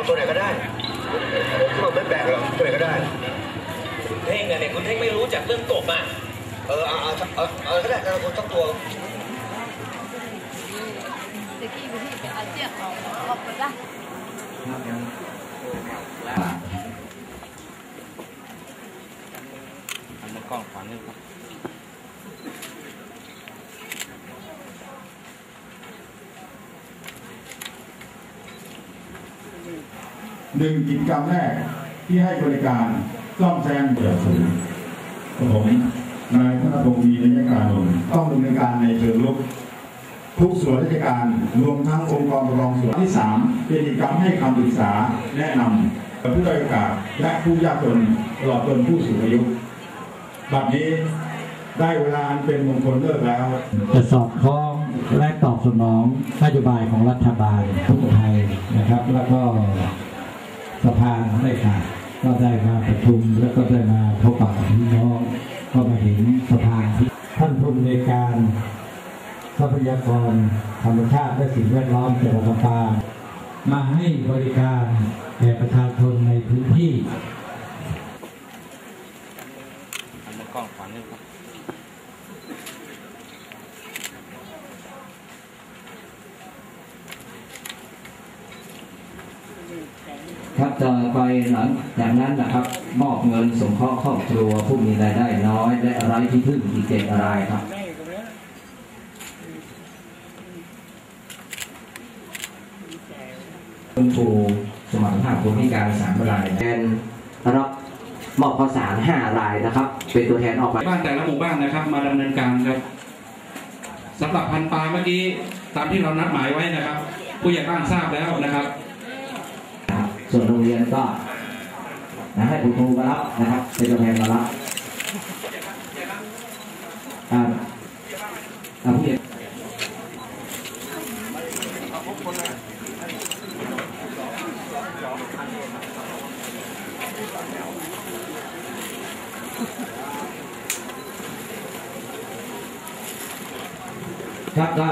เอาตัวไหนก็ได้มันไม่แปลกหรอกตัวไหนก็ได้คุณเท่งเนี่ยคุณเท่งไม่รู้จักเรื่องกบอะเออเอาเอาเอาเอาก็ได้เอาสักตัวตะกี้วิธีไปเอาเชือกออกออกไปได้อันนี้กล้องขวานี่ครับ หนึ่งกิจกรรมแรกที่ให้บริการซ่อมแซมเปิดศูนย์ผมนายธนพงศ์มีนายการนนท์ต้องดำเนินการในเชิงลุกทุกส่วนราชการรวมทั้งองค์กรปกครองส่วนที่สามเป็นกิจกรรมให้คำปรึกษาแนะนำกับผู้ด้อยโอกาสและผู้ยากจนตลอดจนผู้สูงอายุบัดนี้ได้เวลาเป็นมงคลเลิกแล้วจะสอดคล้องและตอบสนองนโยบายของรัฐบาลทุกไทยนะครับ แล้วก็ สภาได้ค่ะก็ได้มาประชุมแล้วก็ได้มาพบปะพี่น้อง ก็มาเห็นสภาที่ท่านผู้ในวยการทรัพยากรธรรมชาติและสิ่งแวดล้อมจังหวัดลำปางมาให้บริการแก่ประชาชนในพื้นที่อันนี้กล้องขวานี่ครับ ครับต่อไปหลังจากนั้นนะครับ มอบเงินสงเคราะห์ครอบครัวผู้มีรายได้น้อย และไร้ที่พึ่งอีกเจ็ดรายครับคุณครูสมรรถภาพผู้พิการสามรายแทนรับมอบข้าวสารห้ารายนะครับ เป็นตัวแทนออกไปบ้านแต่ละหมู่บ้านนะครับ มาดำเนินการครับสำหรับพันปลาเมื่อกี้ตามที่เรานัดหมายไว้นะครับ ผู้ใหญ่บ้านทราบแล้วนะครับนะครับ ส่วนโรงเรียนก็นะให้คุณครูมารับนะครับเป็นตัวแทนมารับอ่าอ่าผู้ใหญ่ครับก็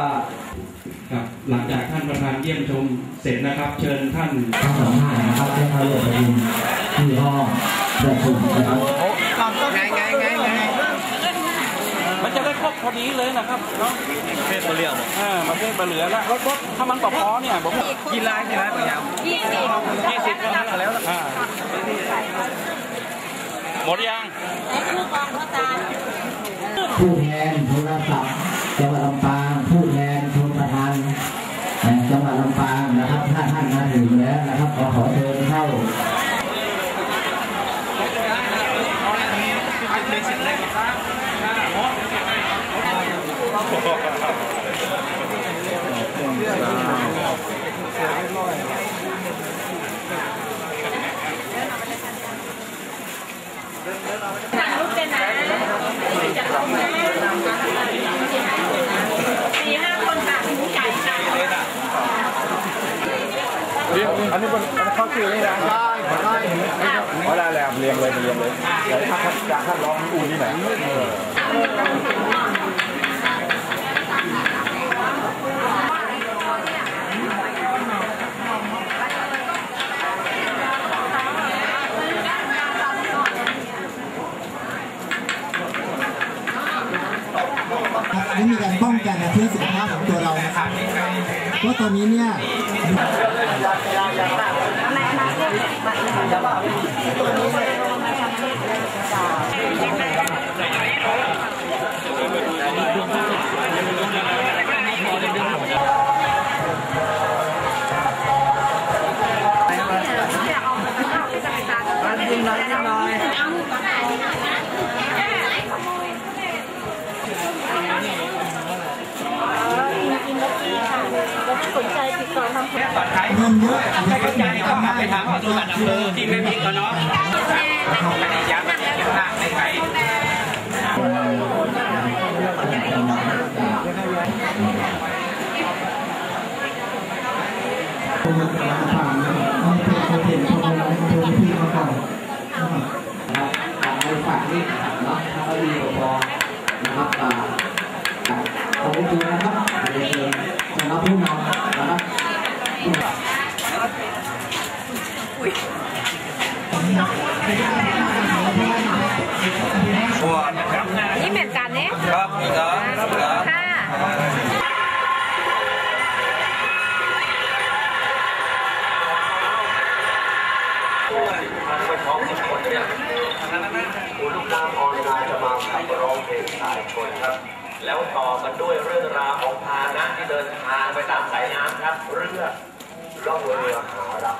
ครับหลังจากท่านประธานเยี่ยมชมเสร็จนะครับ เชิญท่านทั้งสองท่านนะครับได้เข้าร่วมประชุมที่ห้องประชุมนะครับมันจะได้ครบพอดีเลยนะครับเนาะเทศบะเหลืออ่าประเภทบะเหลือแล้วรถรถถ้ามันต่อพอเนี่ยผมกี่ลายกี่ลายตัวอย่างยี่สิบยี่สิบก็แล้วแล้วอ่าหมดยังไอ้คู่กองพ่อตาผู้แทนโทรศัพท์จังหวัดลำปางผู้แทน ถ่ายรูปกันนะสี่ห้าคนค่ะหมูไก่ค่ะ อันนี้มันเข้าชื่อนี่นะได้ได้เพราะได้แล้วเรียงเลยเรียงเลยเดี๋ยวถ้าจากท่านร้องอูที่ไหนวิธีการป้องกันเพื่อสุขภาพของตัวเรานะครับเพราะตอนนี้เนี่ย ส นเยอะใครสนใจก็กลับไปถามตัวสัตว์อำเภอที่ไม่มีก็เนาะไม่ได้ยักไทยคนมาผ่านนะครับไม่เป็นโคเทนพอเราโทรพี่มาก่อนนะครับนะครับอ่าในฝากนี่นะครับเนาะถ้าเขาดีกว่าพอนะครับอ่าอ่าขอบคุณนะครับเรียนเชิญสำหรับผู้นำนะครับคุยนี่เหมือนกันเนี่ยครับอีกแล้วค่ะคุณลูกน้ำออนไลน์จะมาขับร้องเพลงสายชนครับ แล้วต่อกันด้วยเรื่องราวของพาหนะที่เดินทางไปตามสายน้ำครับ เรือล่องเรือหารัก